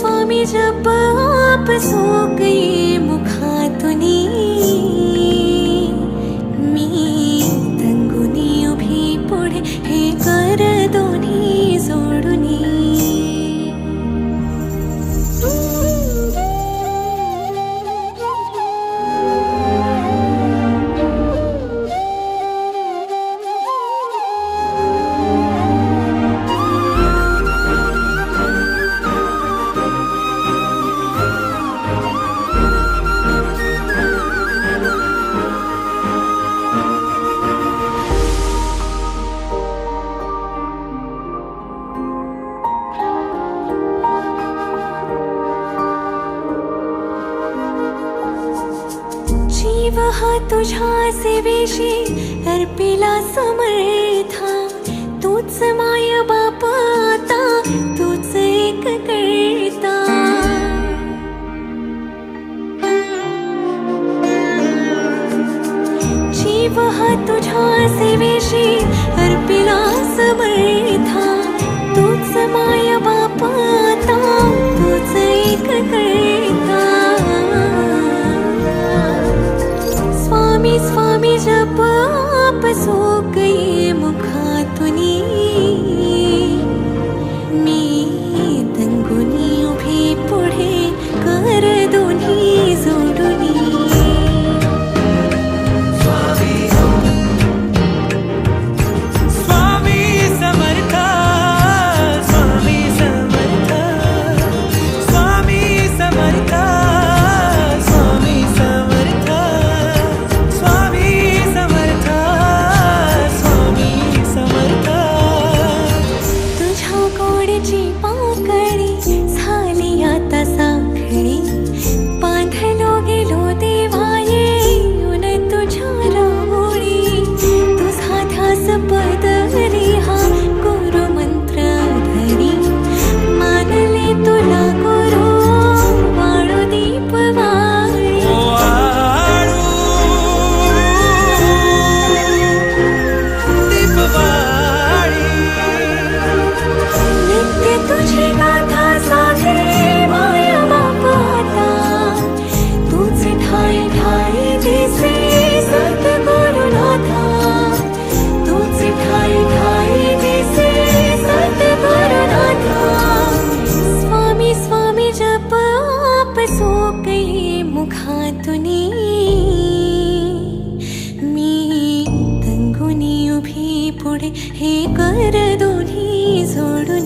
स्वामी जप आप मुखा मुखातुनी कहा तुझा से बेशी हर पीला समर था तू समाय बापाता तू एक करता जीव हा तुझा से अच्छप आपे सु ओढची पाकळी झाली आता सा पुढे हे कर दोन्ही जोडून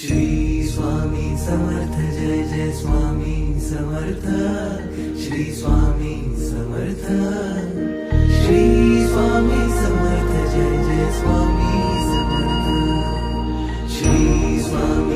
श्री स्वामी समर्थ जय जय स्वामी समर्थ श्री स्वामी समर्थ श्री स्वामी समर्थ जय जय स्वामी समर्थ श्री स्वामी